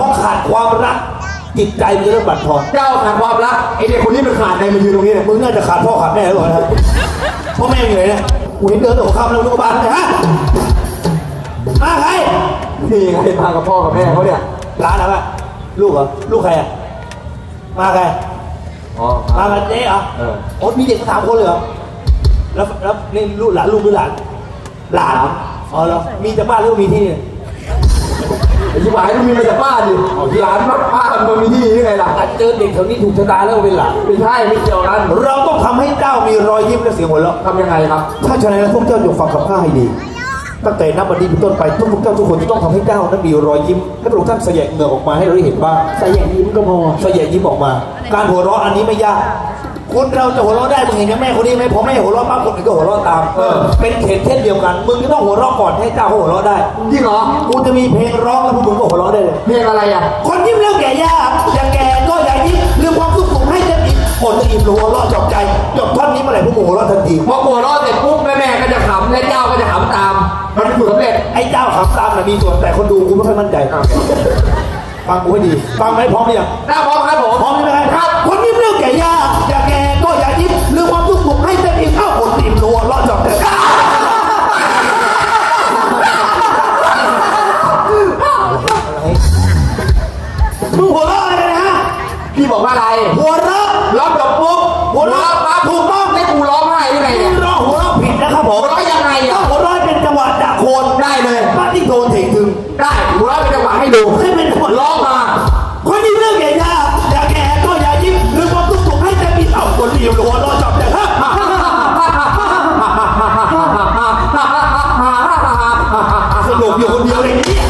พอขาดความรัก จิตใจมันจะเริ่มบั่นทอนเจ้าขาดความรักไอเด็กคนนี้มันขาดอะไรมายืนตรงนี้เนี่ยมึงน่าจะขาดพ่อขาดแม่หรือเปล่าครับพ่อแม่อยู่ไหนเนี่ยกูเห็นเดินแต่หัวค่ำแล้วลูกบ้านเลยฮะมาใครนี่ไงมากับพ่อกับแม่เขาเนี่ยร้านอะไรลูกเหรอลูกใครอะมาใครอ๋อมากับเจ๊เหรอเออโอ้มีเด็กสามคนเลยเหรอแล้วแล้วนี่ลูกหลานลูกหรือหลานหลานอ๋อเหรอมีจากบ้านหรือว่ามีที่นี่ ไอ้ชิบหายต้องมีมาจากบ้านดิหลานมาป้ามันมีที่นี่ไงล่ะอาจเจอเด็กแถวนี้ถูกชะตาแล้วก็เป็นหลานไม่ใช่ไม่เกี่ยวกันเราต้องทำให้เจ้ามีรอยยิ้มและเสียงหัวเราะทำยังไงครับถ้าฉะนั้นแล้วพวกเจ้าจงฟังคำข้าให้ดี ตั้งแต่นับวันนี้เป็นต้นไปทุกพวกเจ้าทุกคนจะต้องทำให้เจ้านั้นมีรอยยิ้มให้พระองค์ท่านเสยเหงื่อออกมาให้เราได้เห็นบ้างแต่อย่างยิ้มก็พอเสยยิ้มออกมา การหัวเราะอันนี้ไม่ยาก คนเราจะหัวเราะได้มึงเห็นไหมแม่คนนี้ไหมพอแม่หัวเราะปั๊บคนอื่นก็หัวเราะตามเออ เป็นเขตเช่นเดียวกัน มึงจะต้องหัวเราะก่อนให้เจ้าเขาหัวเราะได้ จริงเหรอกูจะมีเพลงร้องแล้วพวกมึงก็หัวเราะได้เลย เพลงอะไรอะ คนยิ้มแล้วแก่ยากอย่าแก่ก็อย่ายิ้มเรื่องความสุขผมให้เต็มอิ่มหมดจะอิ่มหัวเราะจบใจจบท่อนนี้เมื่อไหร่พวกมึงหัวเราะทันที พอหัวเราะเสร็จปุ๊บแม่แม่ก็จะขำและเจ้าก็จะขำตาม มันเป็นสูตรสำเร็จ ไอ้เจ้าขำตามน่ะมีส่วนแต่คนดูกูไม่ค่อยมั่นใจฟังกูให้ดี ฟังไหมพร้อมหรือยังหน้าพร้อมครับผม พร้อมใช่ไหมครับ คนยิ้มเรื่องแก่ยาก เป็นจังหวะให้ดูให้เป็นจังหวะร้องมาคนยิ้มเรื่องแก่ยากอย่าแก่ก็อย่ายิ้มเรื่องความสุขผมให้เต็มอิ่มเอ้าคนยิ้มหัวเราะจบแต่ฮะสนุกอยู่คนเดียวเลยเนี่ย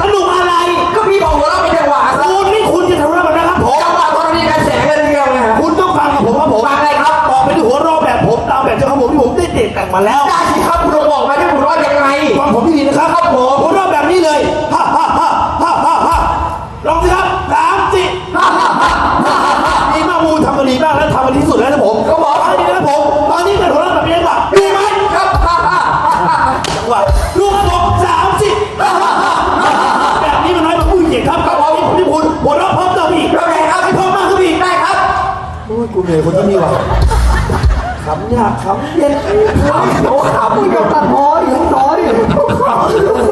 สนุกอะไรก็พี่บอกหัวเราะเป็นจังหวะครับคุณนี่คุณจะทำอะไรแบบนะครับผมจังหวะตอนนี้การแสงกันเดียวเลยฮะคุณต้องฟังกับผมครับผมฟังอะไรครับบอกไปที่หัวเรอแบบผมตามแบบเจ้าของผมที่ผมได้เด็กแต่งมาแล้วได้สิครับ ลูกครับผมสามสิบแบบนี้มันน้อยกว่าผู้หญิงครับครับผมผมที่คุณหัวเราะพร้อมเติมอีกแล้วไงครับให้เพิ่มมากขึ้นอีกได้ครับโอ้ยกูเหนื่อยคนที่นี่ว่ะขำยากขำเย็นโอ้ขาปุ้ยกับตัดพออยู่ต่อดิ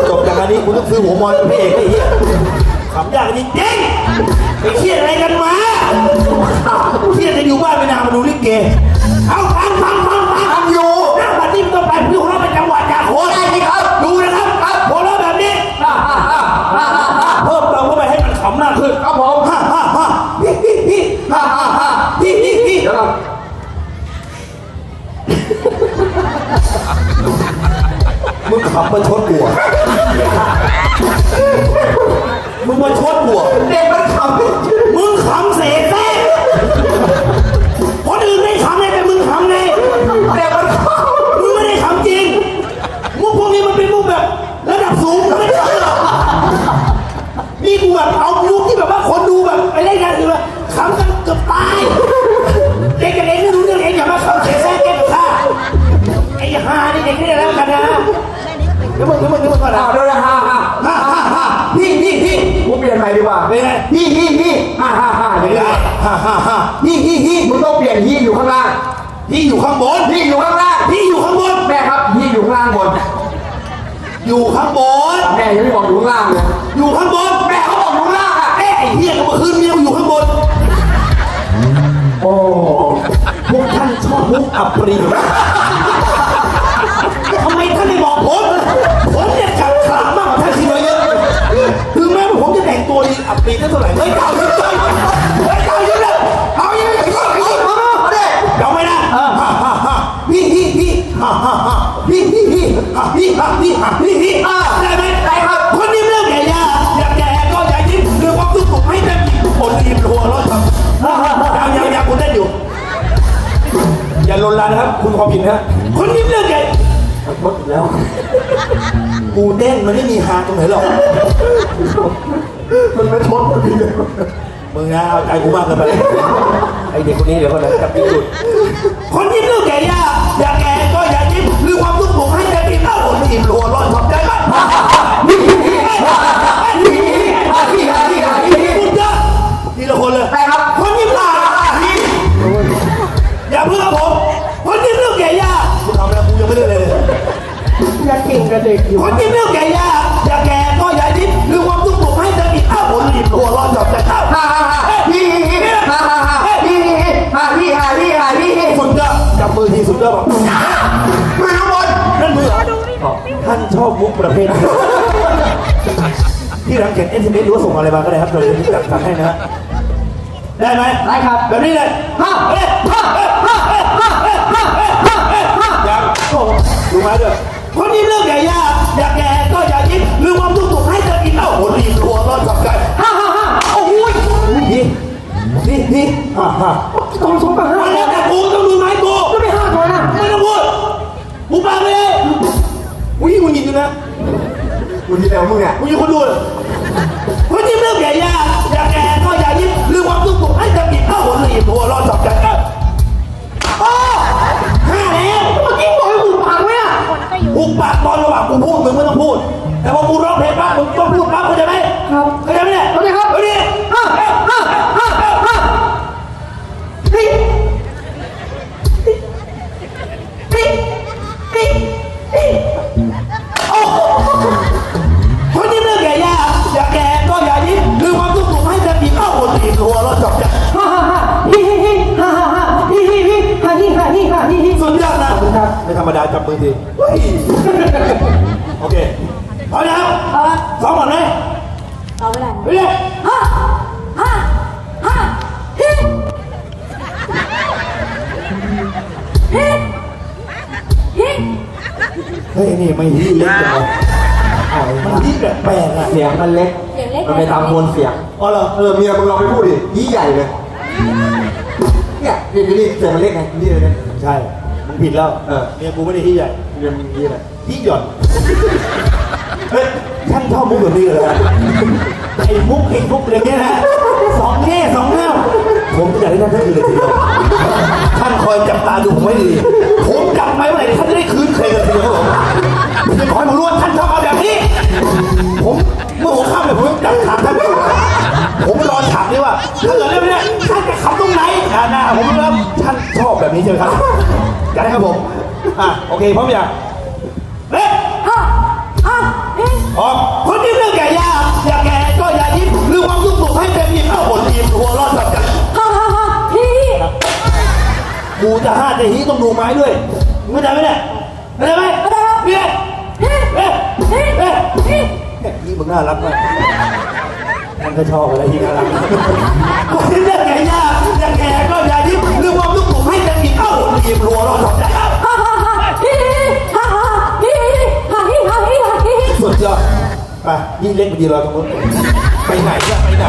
จบจากอันนี้กูต้องซื้อหัวมอนเป็นพระเอกไอ้เหี้ยขำยากจริงจริงๆไปเครียดอะไรกันมาเครียดจะอยู่บ้านไม่นานมาดูลิเก มึงขำมาชดหัวมึงมาชดหัวเด็กมันขำมึงขำเสแสร้ง ต้องเปลี่ยนฮีอยู่ข้างล่างพี่อยู่ข้างบนฮีอยู่ข้างล่างพี่อยู่ข้างบนแม่ครับฮีอยู่ข้างล่างบน อยู่ข้างบนแม่ยังไม่บอกอยู่ข้างล่างเลยอยู่ข้างบนแม่เขาบอกอยู่ข้างล่างอะเอ้ไอ้เหี้ยก็มาคืนเมียกูอยู่ข้างบนโอ้พวกท่านชอบมุกอับปรีทำไมท่านไม่บอก ลนลานะครับ คุณความผิดนะฮะคนยิ้มเรื่องใหญ่หมดแล้ว กูเต้นมันไม่มีฮาตรงไหนหรอก มันไม่ทดพอดีเลยมึงนะเอาใจกูมากเกินไปไอเด็กคนนี้เดี๋ยวก่อนนะจับที่จุดคนยิ้มเรื่อง ด็กอยู่คนที่เลือกแก่ยาอย่าแก่ก็อย่าดิ้นหรือความทุกข์ผมให้จะอีกข้าวผมรีบหัวร้อนจบจะข้าฮ่าฮ่าฮ่าพี่ฮ่าฮ่าฮ่าพี่ฮ่าพี่ฮ่าพี่ฮ่าพี่สุดยอดจับมือทีสุดยอดมือข้างบนนั่นมือท่านชอบมุกประเภทที่รังเกียจเอสเอ็เอสหรือว่าส่งอะไรมาก็ได้ครับเราจะจัดให้นะฮะได้ไหมได้ครับแบบนี้เลยฮ่าเอ๊ะฮ่าเอ๊ะฮ่าเอ๊ะฮ่าเอ๊ะฮ่าเอ๊ะฮ่าเอ๊ะฮ่ายังโอ้รู้ไหมเด้อคนนี้เลิก นี่นี่ฮ่าฮ่าตอนสองกับห้ามันแล้วแต่กูต้องดูไหมกูก็ไม่ห้าก่อนนะไม่ต้องพูดกูปากไปเลยกูยิ่งมึงยินอยู่นะมึงที่แล้วมึงเนี่ยกูยิงคนดูเลยคนที่เรื่องใหญ่ยากอย่าแก่ก็อย่ายิ้มหรือความทุกข์ปลุกให้เธออีกอ้าวผลรีบหัวเร้อนจับใจอ้าวอ้าวห้าแล้วเมื่อกี้บอกให้หูปากไว้อะกูปากตอนระหว่างกูพูดมึงไม่ต้องพูด แต่พอกูร้องเพลงปั๊บมึงต้องพูดปั๊บเข้าใจไหมครับเข้าใจไหมาฮิฮิสุดยอดนะไม่ธรรมดาจับมือทีเฮ้ยโอเคพร้อมนะครับเอาละซ้อมก่อนไหมเอาไม่ได้เฮ้ยฮ่าฮ่าฮ่าฮิฮิฮิเฮ้ยนี่ไม่ฮีเล็กจังเลยมันฮีแบบแปลกอะเสียงมันเล็กเสียงเล็กมันไปตามมวลเสียงอ๋อเหรอเออเมียมึงลองไปพูดดิยี่ใหญ่เลยเนี่ยนี่นี่เสียงมันเล็กไงนี่เลยเนี่ยใช่ มึงผิดแล้วเออ เมียกูไม่ได้ฮีใหญ่เมียมึงยี่อะไรฮีหย่อนเฮ้ยท่านชอบมุกแบบนี้เหรอไอ้มุกไอ้มุกอย่างเงี้ยนะสองแง่สองแง่ามผมอยากให้ท่านท่านคืนเลยทีเดียว เคพร้อมยังเฮ้ยฮ่าฮ่าฮิออกคนที่เรื่องแก่ยากอย่าแก่ก็อย่ายิ้มหรือความทุกข์ปลุกให้เต็มอิ่มเอาผลอิ่มหัวเรอดจับกันฮ่าฮ่าฮ่าฮิกูจะห้าจะฮีต้องดูไม้ด้วยเข้าใจไหมเนี่ยเข้าใจไหมเข้าใจครับเนี่ยฮิเอ๊ะฮิเอ๊ะฮินี่มึงน่ารักมากท่านก็ชอบอะไรที่น่ารักคนที่เรื่องแก่ยากอย่าแก่ก็อย่ายิ้มหรือความทุกข์ปลุกให้เต็มอิ่มเอาผลอิ่มหัวเรอดจับกัน สุดยอดไปยิ่งเล็กไปดีรอตรงนู้นไปไหนเนี่ยไปไหน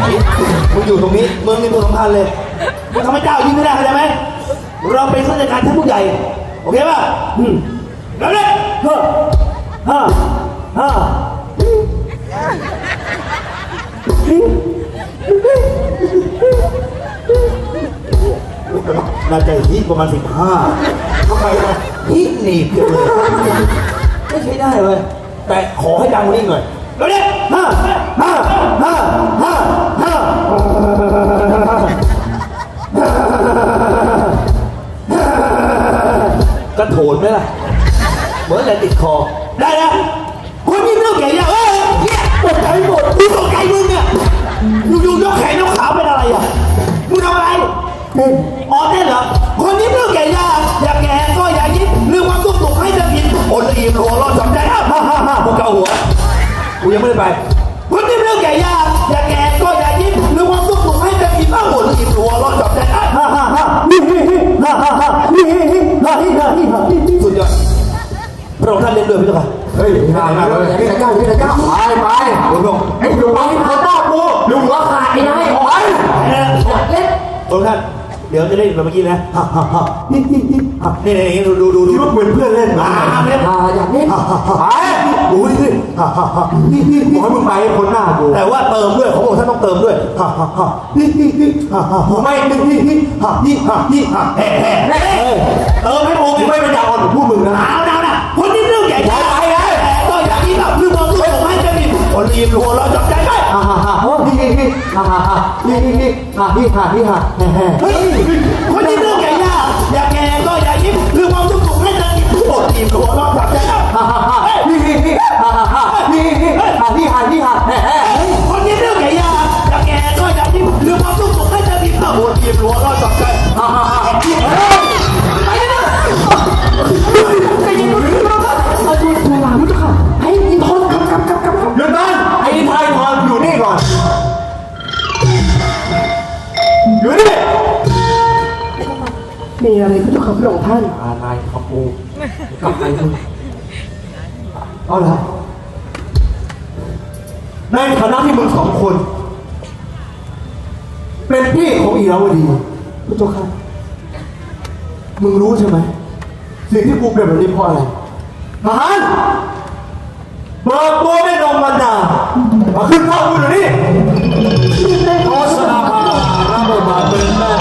มึงอยู่ตรงนี้มึงนี่มึงสำคัญเลยมึงทำให้เจ้ายิ่งไม่ได้เข้าใจไหมเราเป็นข้าราชการท่านผู้ใหญ่ โอเคป่ะอืมแล้วเนี่ยฮ่าฮ่าฮ่าน่าจะฮิประมาณสิบห้าทำไมนะฮิหนีบจังเลยไม่ใช่ได้เลย แต่ขอให้ดังกว่านี้หน่อยเดี๋ยวนี้ห้าห้าห้าห้าห้าก็โถนไหมล่ะ เหมือนอะไรติดคอ ได้นะคนนี้เรื่องใหญ่เนี่ยเอ้ยเนี่ยตกใจหมดมึงตกใจมึงเนี่ยอยู่ๆยกแขนยกขาเป็นอะไรอะมึงทำอะไรเต้นอ๋อเต้นเหรอ คนนี้เรื่องใหญ่ยากอยากแก่ก็อย่ายิ้มเรื่องความทุกข์ปลุกให้จะยิ้มโอนอิ่มหัวร้อนสนใจ ฮ่าพวกเกาหัวกูยังไม่ได้ไปคนที่เรื่องใหญ่ยากอย่าแก่ก็อย่ายิ้มหรือควาสุขสุขให้จะอิ่มเอาหมดอิ่มหัวร้อนจับใจฮ่าฮ่าฮ่าฮ่าฮิฮิฮิฮ่าฮ่าฮ่าฮิฮิฮิฮ่าฮิฮ่าฮิฮ่าฮิฮิสุดยอดพระองค์ท่านเล่นด้วยพี่เจ้าค่ะเฮ้ยมายมากเลยพี่ตะก้าพี่ตะก้าไปไปพระองไอ้หลวงไอ้ตะก้ากูลุงหัวขาดไอ้นายโอ้ยเอ่อเล่นพระองค์ท่าน เดี๋ยวจะเล่นแบบเมื่อกี้นะฮ่าฮ่าฮ่าฮิฮิฮิฮ่านี่นี่นี่ดูดูดูดูคิดว่าเหมือนเพื่อนเล่นอ่ามาไม่ได้อ่าอยากเล่นฮ่าฮ่าฮ่าไปดูดิสิฮ่าฮ่าฮ่าฮิฮิฮิบอกให้มึงไปให้พ้นหน้ากูแต่ว่าเติมด้วยของพระองค์ท่านต้องเติมด้วยฮ่าฮ่าฮ่าฮิฮิฮิฮ่าฮ่าฮ่าไม่ฮิฮิฮิฮ่าฮิฮ่าฮิฮ่าแฮ่แฮ่แฮ่เติมให้พระองค์กูไม่เป็นดาวอ่อนของพวกมึงนะ คนรีบรัวเราจับใจได้ฮ่าฮ่าฮ่าโอ้ฮิฮิฮิฮ่าฮ่าฮ่าฮิฮิฮิฮ่าฮิฮ่าฮิฮ่าแฮ่แฮ่เฮ้ยคนที่ อะไรพุทธค่ะพระองค์ท่าน อะไรครับกูกับใครมึงเอาละในฐานะที่มึงสองคน เป็นพี่ของอีราวดีพุทธค่ะมึงรู้ใช่ไหมสิ่งที่กูเป็นแบบนี้เพราะอะไรทหารเบิกตัวไม่ลงมันดามาขึ้นข้ากูเดี๋ยวนี้โฆษณาพาระบิดมาเป็นแม่